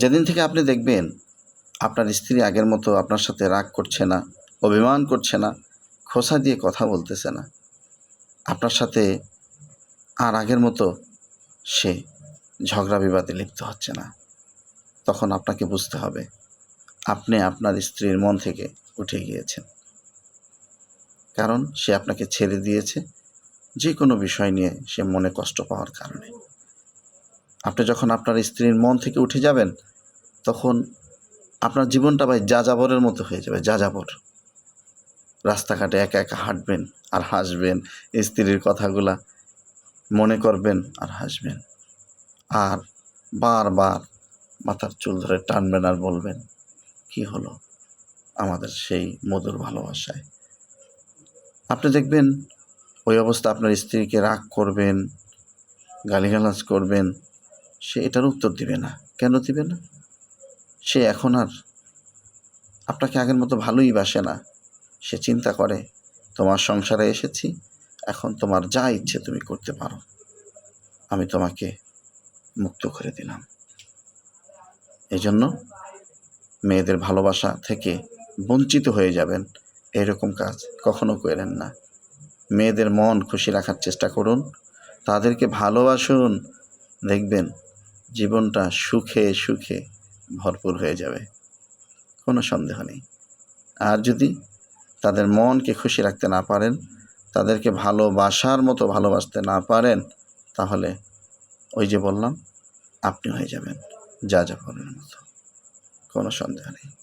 যেদিন থেকে আপনি দেখবেন আপনার স্ত্রী আগের মতো আপনার সাথে রাগ করছে না, অভিমান করছে না, খোসা দিয়ে কথা বলতেছে না, আপনার সাথে আর আগের মতো সে ঝগড়া বিবাদে লিপ্ত হচ্ছে না, তখন আপনাকে বুঝতে হবে আপনি আপনার স্ত্রীর মন থেকে উঠে গিয়েছেন। কারণ সে আপনাকে ছেড়ে দিয়েছে, যে কোনো বিষয় নিয়ে সে মনে কষ্ট পাওয়ার কারণে। আপনি যখন আপনার স্ত্রীর মন থেকে উঠে যাবেন, তখন আপনার জীবনটা ভাই যাযাবরের মতো হয়ে যাবে, যাযাবর। রাস্তাঘাটে একা একা হাঁটবেন আর হাসবেন, স্ত্রীর কথাগুলা মনে করবেন আর হাসবেন। আর বারবার মাথার চুল ধরে টানবেন আর বলবেন, কি হলো? আমাদের সেই মধুর ভালোবাসায়। আপনি দেখবেন ওই অবস্থা, আপনার স্ত্রীকে রাগ করবেন, গালিগালাজ করবেন সে এটার উত্তর দিবে না। কেন দিবে না? সে এখন আর আপনাকে আগের মতো ভালোই বাসে না। সে চিন্তা করে, তোমার সংসারে এসেছি, এখন তোমার যা ইচ্ছে তুমি করতে পারো। আমি তোমাকে মুক্ত করে দিলাম। এই জন্য মেয়েদের ভালোবাসা থেকে বঞ্চিত হয়ে যাবেন, এরকম কাজ কখনো করেন না। মেয়েদের মন খুশি রাখার চেষ্টা করুন, তাদেরকে ভালোবাসুন, দেখবেন জীবনটা সুখে সুখে ভরপুর হয়ে যাবে। কোনো সন্দেহ নেই। আর যদি তাদের মনকে খুশি রাখতে না পারেন, তাদেরকে ভালোবাসার মতো ভালোবাসতে না পারেন, তাহলে ওই যে বললাম আপনি হয়ে যাবেন। যা যা মতো। কোনো সন্দেহ নেই।